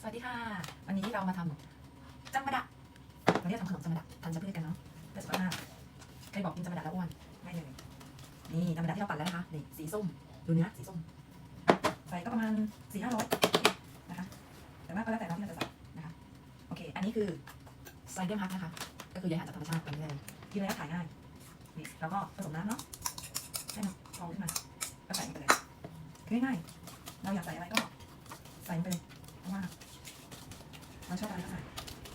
สวัสดีค่ะ วันนี้เรามาทำจังมะดะวันนี้เราทำขนมจังมะดะทานจะพืชกันเนาะเพื่อสุขภาพใครบอกกินจังมะดะแล้วอ้วนไม่เลยนี่จังมะดะที่เราปั่นแล้วนะคะนี่สีส้มดูเนื้อสีส้มใส่ก็ประมาณสี่ห้าร้อยนะคะแต่ว่าก็แล้วแต่เราที่เราจะใส่นะคะโอเค อันนี้คือไซเดียมฮักนะคะ ก็คือใยอาหารจากธรรมชาติแบบนี้เลยกินแล้วถ่ายง่ายนี่แล้วก็ผสมน้ำเนาะให้มันพองขึ้นมาก็ใส่ลงไปเลยง่ายๆเราอยากใส่อะไรก็ใส่ไปเลยเพราะว่า เราชอบอะไรก็ใส่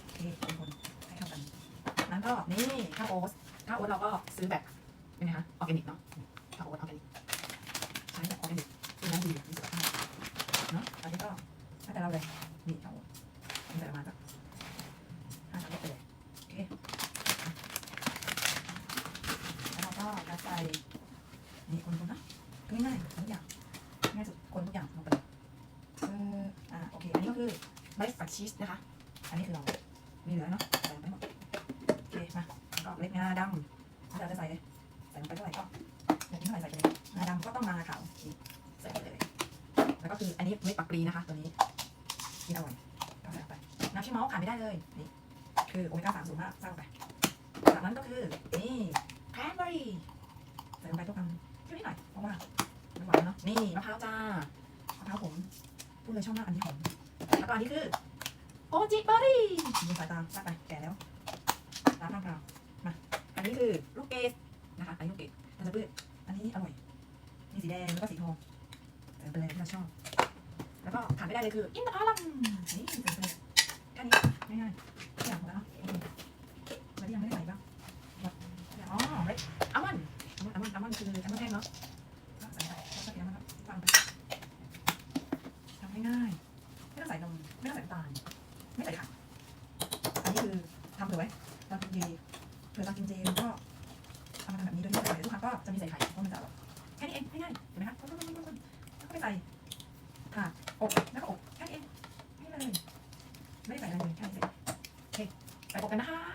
โอเคคนให้เข้ากันนั้นก็นี่ข้าวโอ๊ตข้าวโอ๊ตเราก็ซื้อแบบเป็นไงคะออร์แกนิกเนาะข้าวโอ๊ตออร์แกนิกใช้แบบออร์แกนิกคือน้ำดีมีสุขภาพเนาะอันนี้ก็แล้แต่เราเลยนี่ข้าวโอ๊ตใส่ประมาณสักห้าช้อนโต๊ะไปเลยโอเคแล้วเราก็จะใส่นี่คนคนนะง่ายๆทุกอย่างายสุดคนทุกอย่างลงไปเลยเอออ่าโอเค อันนี้ก็ ไบฟ์ฟักชีสนะคะ อันนี้คือเรามีเหลือเนาะใส่ไปหมดโอเคมาแล้วก็เล็กงาดำเราจะใส่เลยใส่ลงไปเท่าไหร่ก็อย่างนี้เท่าไหร่ใส่ไปเลยงาดำก็ต้องมาขาวใส่ไปเลย แล้วก็คืออันนี้เม็ดปักปรีนะคะ ตัวนี้กินอร่อยก็ใส่ลงไปน้ำชิมเมาส์ขาดไม่ได้เลยนี่คือโอเมก้าสามสูงมากใส่ลงไปจากนั้นก็คือนี่แคนเบอรี่ใส่ลงไปทุกคำเที่ยวนิดหน่อยเพราะว่าหวานเนาะนี่มะพร้าวจ้ามะพร้าวผมพูดเลยชอบมากอันนี้หอม แล้วก็อันนี้คือโกจิเบอร์รี่ดูสายตาได้ไปแก่แล้วร้านมะพร้ามา อันนี้คือลูกเกดนะคะอันนี้ลูกเกดมันจะพืชอันนี้อร่อย มีสีแดงแล้วก็สีทองใส่ไปเลยที่เราชอบ แล้วก็ขาดไม่ได้เลยคืออินทผลัมนี่ใส่ไปเลยแค่นี้ง่ายๆทุกอย่างหมดแล้วเนาะโอเคแล้วที่ยังไม่ได้ใส่บ้างอ๋อเรดอัลมอนด์อัลมอนด์อัลมอนด์คืออัลมอนด์แท่งเนาะก็ใส่ไปแล้วก็เดี๋ยวมันก็ฟังไปทำง่ายๆ ใส่นม ไม่ต้องใส่น้ำตาล ไม่ใส่ไข่อันนี้คือทำเผื่อไว้เรากินเจเผื่อเรากินเจแก็ทำมาแบบนี้โดยที่ไม่ใส่ทุกครั้งก็จะมีใส่ไข่เพราะมันจะอร่แค่นี้เองง่ายๆเห็นไหมครัะแล้วก็ไปใส่ค่ะอบแล้วก็อบแค่นี้เองไม่เลยไม่ใส่อะไรเลยแค่นี้เสร็จโอเคไปอบกันนะคะ